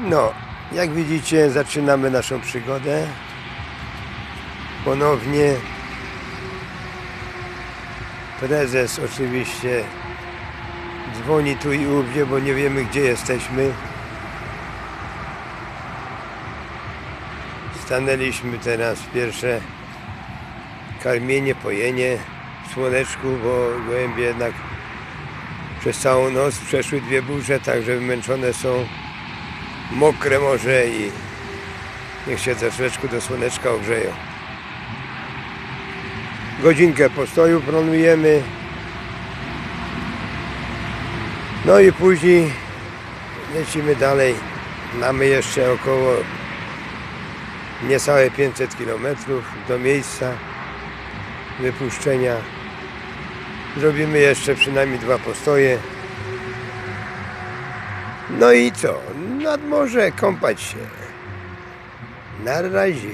No, jak widzicie, zaczynamy naszą przygodę. Ponownie. Prezes oczywiście dzwoni tu i ówdzie, bo nie wiemy gdzie jesteśmy. Stanęliśmy teraz pierwsze karmienie, pojenie w słoneczku, bo gołębie jednak przez całą noc przeszły dwie burze, także wymęczone są mokre może i niech się troszeczkę do słoneczka ogrzeją. Godzinkę postoju planujemy. No i później lecimy dalej. Mamy jeszcze około niecałe 500 km do miejsca wypuszczenia. Zrobimy jeszcze przynajmniej dwa postoje. No i co? Nad morze kąpać się. Na razie.